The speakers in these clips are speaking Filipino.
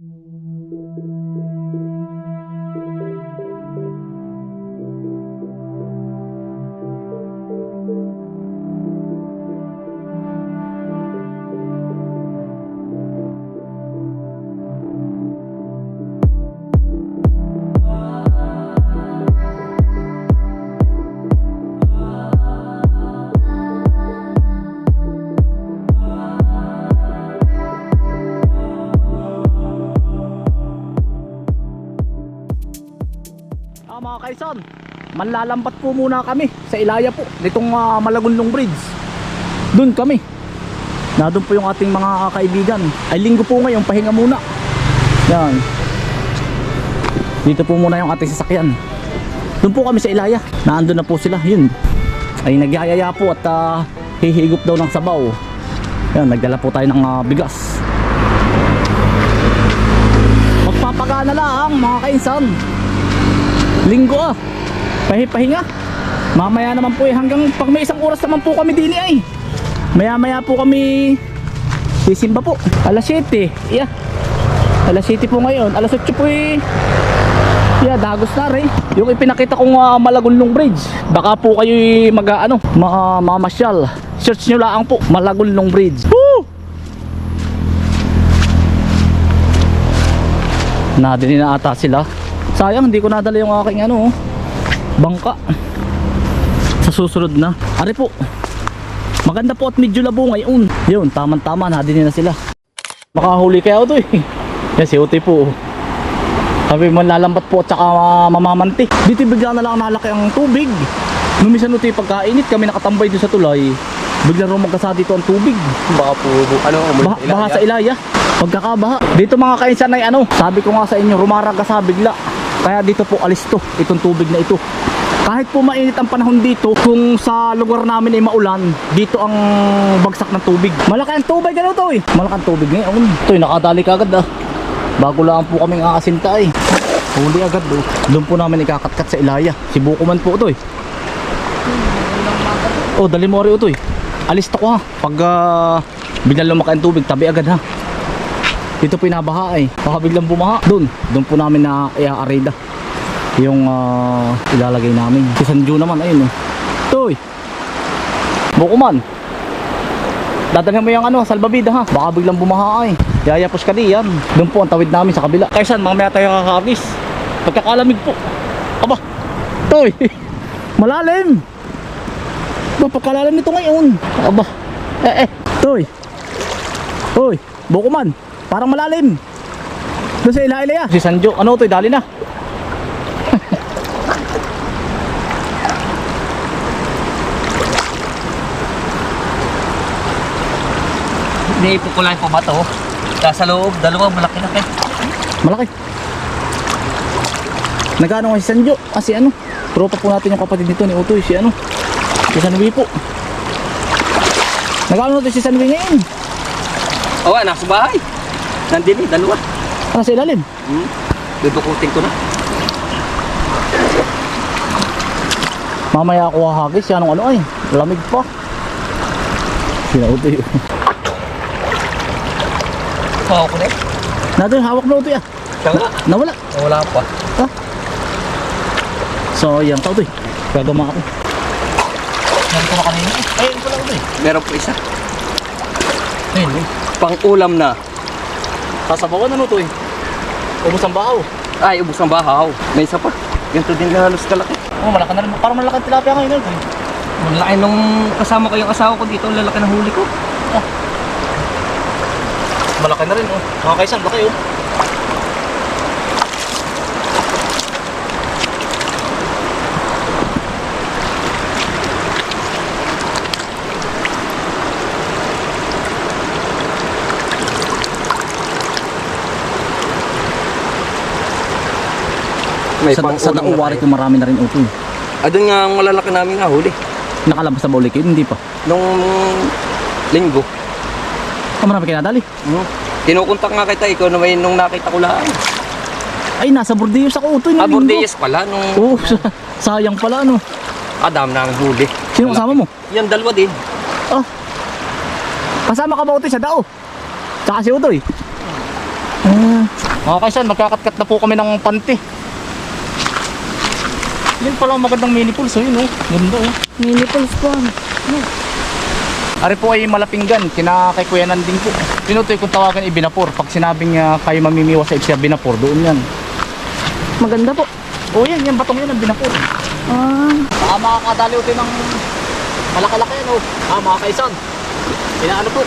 Ah, mga kaisan, manlalambat po muna kami sa Ilaya po, nitong uh, Malagunlong Bridge. Doon kami. Na doon po yung ating mga kaibigan. Ay linggo po ngayon, pahinga muna. Yan. Dito po muna yung ating sasakyan. Doon po kami sa Ilaya. Naandun na po sila. Yun. Ay nagyayaya po at ah, hihigop daw ng sabaw. Yan, nagdala po tayo ng ah, bigas. Magpapagana lang mga kaisan. Linggo ah. Pahi-pahinga. Mamaya naman po eh hanggang pag may isang oras naman po kami dini ay. Maya maya po kami sisimba po. Alas 7. Yeah. Alas 7 po ngayon. Alas 8 po eh. Yeah, dagos na rin. Yung ipinakita kong uh, Malagunlong Bridge. Baka po kayo mag uh, ano, ma mamasyal. Search nyo lang po, Malagunlong Bridge. Woo! Nadini na ata sila. Sayang hindi ko nadala yung aking ano, oh, bangka. Sa susunod na. Ari po. Maganda po at medyo labo ngayon. Yun, tamang-tama nadini na sila. Makahuli kaya ito eh. Yan si Utoy po. oh. Sabi man lalambat po at saka uh, mamamanti. Dito bigla na lang nalaki ang tubig. Numisan Utoy pagkainit kami nakatambay doon sa tulay. Bigla rin magkasa dito ang tubig. Baka po, ano, Baha, baha sa ilaya. Pagkakabaha. Dito mga kainsan ay ano, sabi ko nga sa inyo, rumaragasa bigla. Kaya dito po alis to, itong tubig na ito. Kahit po mainit ang panahon dito, kung sa lugar namin ay maulan, dito ang bagsak ng tubig. Malaki ang tubig ano to eh. Malaki ang tubig ngayon. Ito nakadali ka agad ah. Bago lang po kaming aasinta eh. Huli agad do. Doon po namin ikakatkat sa ilaya. Si Bukuman po ito eh. Oh, dali mo rin ito eh. Alis to ko ha. Pag uh, biglang lumaki ang tubig, tabi agad ha. Dito po inabaha eh. Baka biglang bumaha. Doon. Doon po namin na i-areda. Yung ah, ilalagay namin. Si Sanju naman, ayun oh. Toy. Bukuman. Dadalhin mo yung ano, salbabida ha. Baka biglang bumaha ay. Yayapos ka di yan. Doon po ang tawid namin sa kabila. Kaysan, mamaya tayo kakakabis. Pagkakalamig po. Aba. Toy. Malalim. Ba, pagkalalim nito ngayon. Aba. Eh, eh. Toy. Toy. Bukuman. Parang malalim. Doon sa ila-ila ya. Si Sanjo. Ano to? Dali na. Iniipo ko lang po ba to? Nasa loob, dalawa, malaki-laki. Malaki. Nagano nga si Sanjo? Ah, si ano? Tropa po natin yung kapatid nito ni Utoy. Si ano? Si Sanwi po. Nagano natin si Sanwi ngayon? Oo, oh, nasa bahay. Nandini, dalawa. Ah, sa ilalim. Hmm? Dudukutin ko na. Mamaya ako hahagis. Yan ang ano ay. Lamig pa. Si Utoy. Oo, ko na eh. Natin, hawak na Utoy ah. Siya nga. Nawala. Wala pa. So, yan pa Utoy. Gagama ako. Meron ko na kanina. Ay, ayun pala Utoy. Meron po isa. Ayun eh. Pang ulam na. Sasabawan ano Utoy? Ubus ang bahaw. Ay, ubos ang bahaw. May isa pa. Ganito din na halos kalaki. Oh, malaki na rin. Parang malaki ang tilapia ngayon Utoy. Malaki nung kasama ko yung asawa ko dito, ang lalaki ng huli ko. Malaki na rin oh. Mga kaisan, laki oh. May sa, sa na tayo. ko marami na rin utoy. Ah, doon nga ang malalaki namin nga huli. Nakalabas sa baulik yun, hindi pa. Nung linggo. Ah, marami kayo nadali. Hmm. Kinukontak nga kita, ikaw naman nung nakita ko lang. Ay, nasa Bordeaux ako utoy. Ah, nung linggo. Bordeaux pala. Nung Oo, sa- sayang pala ano. Adam na ang huli. Sino kasama mo? Yan, dalawa din. Oh. Kasama ka ba utoy sa dao? Tsaka si utoy. Ah, Mga kaisan, magkakatkat na po kami ng panty. Yun pala ang magandang mini pools, oh, yun oh. Ganda oh. Mini pools po. Ari po ay malapinggan, kinakikuyanan din po. Pinutoy kung tawagan ibinapor. Pag sinabing uh, kayo mamimiwas sa ibsa binapor, doon yan. Maganda po. Oh yan, yan batong yan ang binapor. Ah, Baka makakadali ulit ng malakalaki yan oh. Ah, mga kaisan. Inaano po.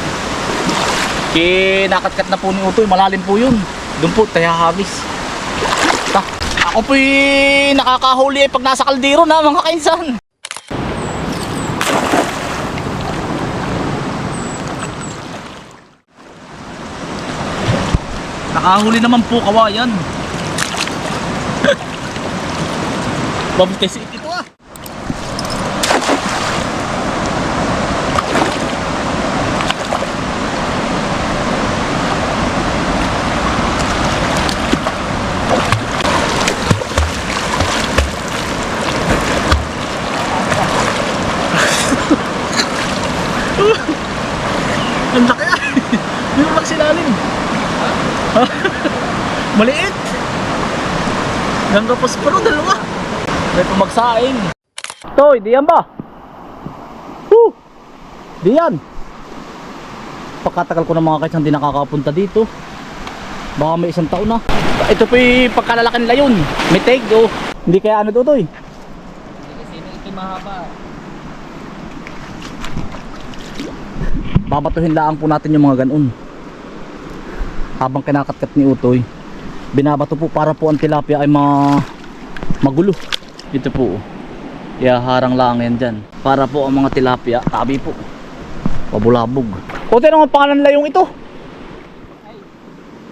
Kinakatkat na po ni Utoy, malalim po yun. Doon po, tayo hagis. Ta. Ako po'y nakakahuli eh pag nasa kaldero na mga kaisan. Nakahuli naman po kawayan. Babutes ito ah. Ang laki ah. Yung lang silalim. Maliit. Hanggang pasparo, dalawa. May pumagsaing. Toy, di yan ba? Woo! Di yan. Pagkatagal ko ng mga kaisan hindi nakakapunta dito. Baka may isang taon na. Ito po yung pagkalalaki nila yun. May tag oh. Hindi kaya ano to, Toy? Kasi ito mahaba. babatuhin lang po natin yung mga ganon habang kinakatkat ni Utoy binabato po para po ang tilapia ay ma magulo. Ito po. Ihaharang lang yan dyan. Para po ang mga tilapia tabi po. Pabulabog. Utoy ano ang pangalan nila yung ito. Ay,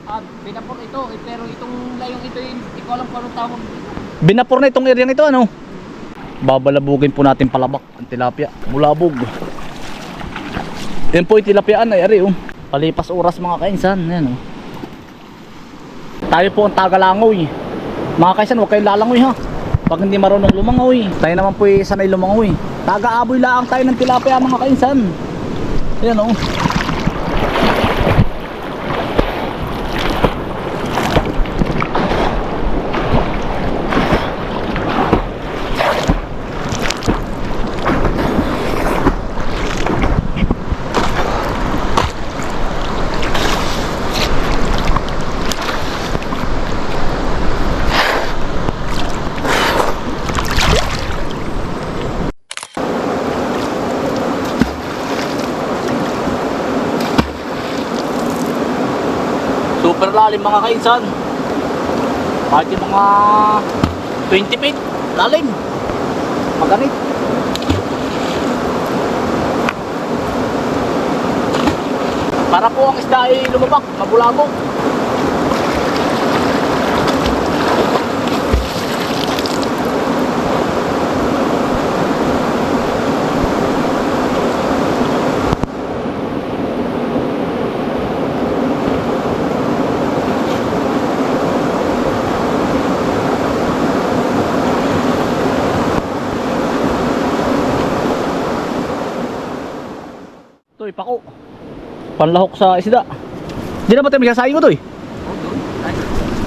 ah, binapor ito. Eh, pero itong layong ito, yun, hindi ko alam kung anong tawag. Binapor na itong area ito ano? Babalabugin po natin palabak ang tilapia. Bulabog. Yan po yung tilapiaan ay ari oh. Palipas oras mga kainsan. Yan oh tayo po ang tagalangoy. Mga kainsan huwag kayong lalangoy ha? Pag hindi marunong lumangoy. Tayo naman po ay sanay lumangoy. Taga-aboy lang tayo ng tilapia mga kainsan yan oh Super lalim mga kainsan. Kahit yung mga 20 feet, lalim. Maganit. Para po ang isda ay lumabak, mabulabog. Toy, pako. Panlahok sa isda. Di na ba tayo magsasayin mo, Toy? Oh, doon. Ay,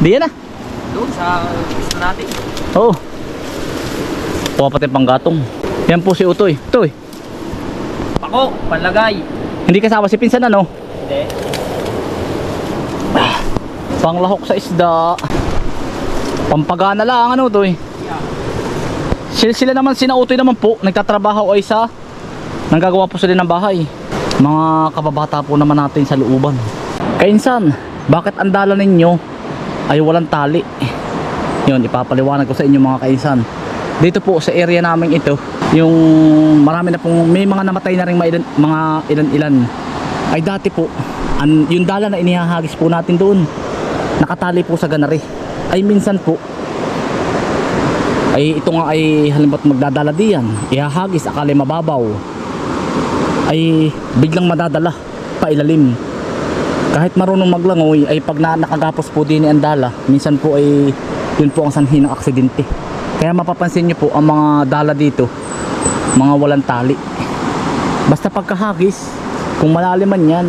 Di yan ah. doon sa gusto natin. Oo. Kuha pati panggatong. Yan po si Utoy. Toy, Pako, panlagay. hindi kasama si Pinsan ano? Hindi. Panglahok sa isda. Pampagana lang ano, Toy. Yeah. Sila, sila naman, sina Utoy naman po, nagtatrabaho ay sa nanggagawa po sila ng bahay. Mga kababata po naman natin sa looban. Kainsan, bakit ang dala ninyo ay walang tali? Yun, ipapaliwanag ko sa inyo mga kainsan. Dito po sa area namin ito, yung marami na pong, may mga namatay na rin mga ilan, mga ilan-ilan. Ay dati po, an, yung dala na inihahagis po natin doon, nakatali po sa ganari. Ay minsan po, ay ito nga ay halimbawa magdadala diyan ihahagis akala mababaw ay biglang madadala pa ilalim. Kahit marunong maglangoy ay pag na, nakagapos po din ang dala minsan po ay yun po ang sanhi ng aksidente. Kaya mapapansin nyo po ang mga dala dito mga walang tali. Basta pagkahagis kung malalim man yan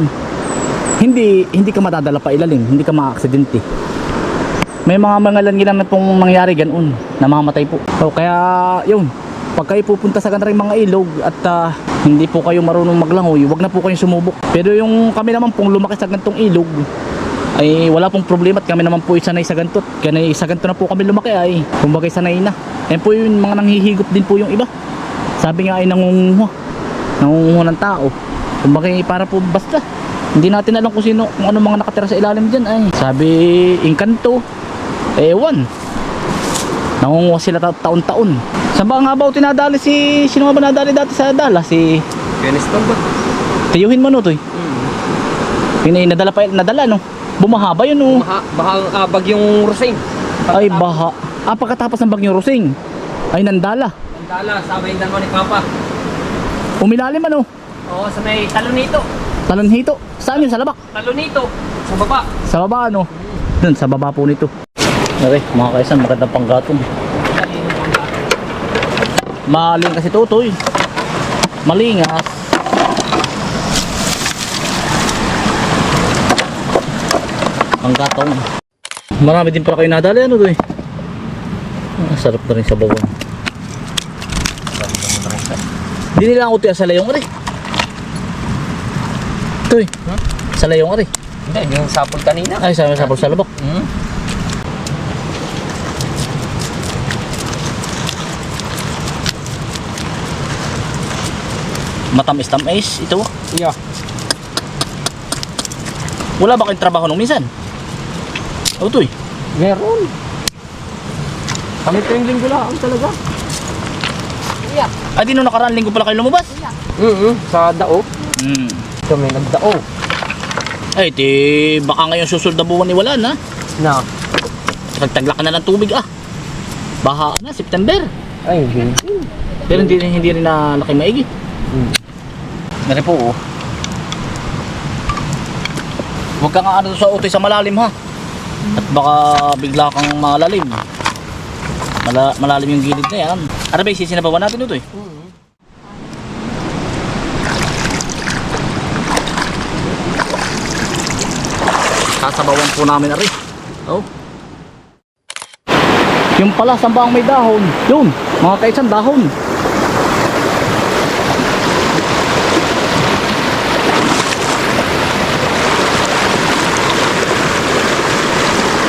hindi hindi ka madadala pa ilalim hindi ka maaksidente. May mga mangalan na pong nangyari ganoon, namamatay po. So, kaya yun, pag kayo pupunta sa ganang mga ilog at ah, hindi po kayo marunong maglangoy, wag na po kayong sumubok. Pero yung kami naman pong lumaki sa gantong ilog, ay wala pong problema at kami naman po sanay sa ganito. Kaya sa ganito na po kami lumaki ay kumbaga sanay na. Yan po yung mga nanghihigop din po yung iba. Sabi nga ay nangunguha. Nangunguha ng tao. Kumbaga eh, para po basta. Hindi natin alam kung sino, kung ano mga nakatira sa ilalim dyan ay. Sabi, inkanto. Ewan. Nangunguha sila ta- taon-taon. Saan ba nga ba tinadali si, sino nga ba nadali dati sa dala? Si, Ganito ba? tiyuhin mo no to eh. Pinay, nadala pa, nadala no. Bumahaba yun no. Baha, baha ah, bagyong Rosing. Ay, baha. Ah, pagkatapos ng bagyong Rosing. Ay, nandala. Ang dala, sabay dalawa ni Papa. Umilalim ano? Oo, sa may talonito. Talonhito. Saan yun? Sa labak? Talonito. Sa baba. Sa baba ano? Dun, sa baba po nito. Okay, mga kaisan, magandang panggatong. Maling kasi tutoy. Malingas. Panggatong. Marami din pala kayo nadali ano to eh. Ah, sarap na rin sa bawang. Hindi nila ako tiya sa layong ari. Ito eh. Sa layong ari. Hindi, yung sapol kanina. Ay, sa sa sa labak. Hmm? Matamis-tamis ito. Yeah. Wala ba kayong trabaho nung minsan? Eh. Meron. Kami yung linggo lang talaga. Yeah. Ay, di nung nakaraan linggo pala kayo lumabas. Mm Sa dao. Hmm. Kami nagdao. Ay, ti baka ngayon susunod na buwan ni wala na. Na. Nagtaglak na ng tubig ah. Baha na, September. Ay, hindi. Pero hindi, hindi rin na laki maigi. Nari po oh. Huwag ka nga ano sa utoy sa malalim ha. At baka bigla kang malalim. Mala, malalim yung gilid na yan. Ano ba, sisinabawan natin ito eh. Sasabawan po namin na rin. Oh. Yung pala, saan ba ang may dahon? Yun, mga kaisan dahon.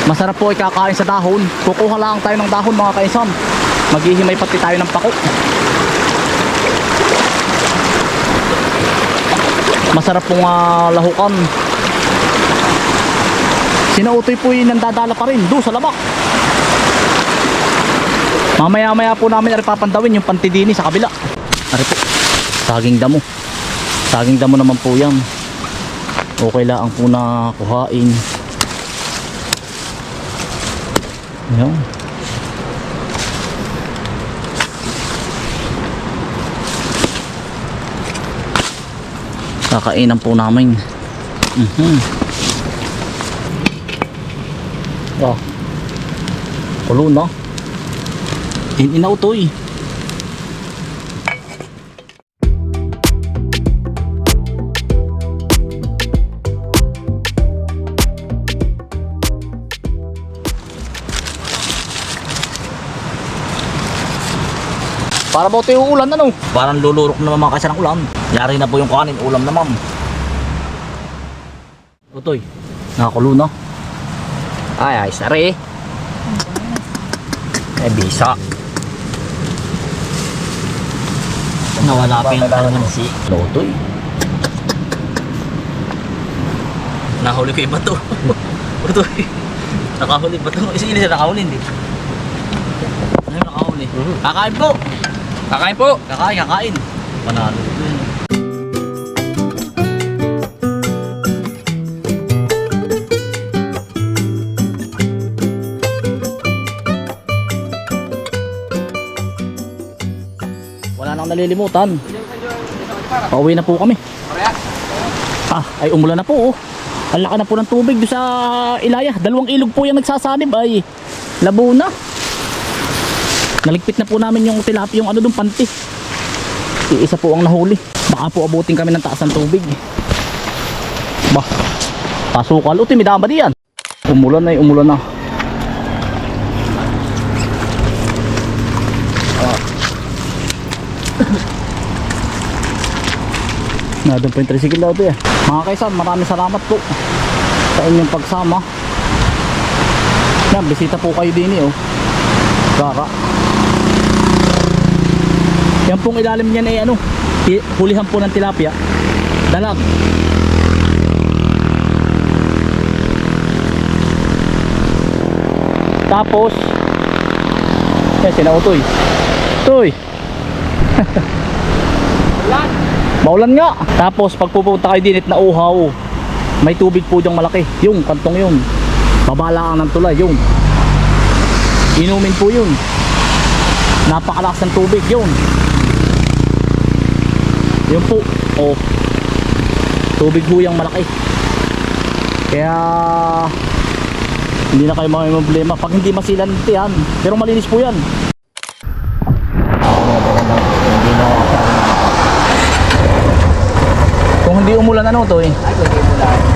Masarap po ikakain sa dahon. Kukuha lang tayo ng dahon mga kaisan. Maghihimay pati tayo ng pako. Masarap pong ah, lahukan. Sinautoy po yung nandadala pa rin. Do sa labak. Mamaya maya po namin ari papandawin yung pantidini sa kabila. Ari po. Saging damo. Saging damo naman po yan. Okay lang po na kuhain. Yan. Kakainan po namin. Mhm. Oh. Kulo na. Ininaw to Para ba ito yung ulan ano? Parang lulurok naman mga ng ulan. Yari na po yung kanin, ulam naman. Utoy, nakakulo na. Ay, ay, sari. Ay, bisa. Nawala pa yung kalamansi. Utoy. Nahuli ko yung bato. Utoy. Nakahuli ba ito? Isa ilis na nakahuli hindi. Ano nakahuli? Mhm. Kakain po! Kakain po. Kakain, kakain. Panalo ko yun. Wala nang nalilimutan. Pauwi na po kami. Ah, ay umulan na po oh. Ang laki na po ng tubig doon sa Ilaya. Dalawang ilog po yung nagsasanib ay labo na. Naligpit na po namin yung tilap, yung ano dun, panti. Iisa po ang nahuli. Baka po abutin kami ng taas ng tubig. Bah, pasukal. Uti, may dama diyan. Umulan na, eh, umulan na. Ah. na doon po yung tricycle daw ito eh. Mga kaisan, maraming salamat po sa inyong pagsama. Yan, bisita po kayo din eh oh. Kaka. Yan pong ilalim niyan ay ano, hulihan po ng tilapia. Dalag. Tapos, yan, sinautoy. Toy. Ulan! Maulan nga. Tapos pag pupunta kayo dinit na uhaw, may tubig po diyang malaki. Yung kantong yun. Babala ng tulay. Yung. Inumin po yun. Napakalakas ng tubig. Yun. Yun po. Oh. Tubig po yung malaki. Kaya hindi na kayo may problema. Pag hindi masilan yan. Pero malinis po yan. Hindi Kung hindi umulan ano to eh. Ay, kung di mo lang.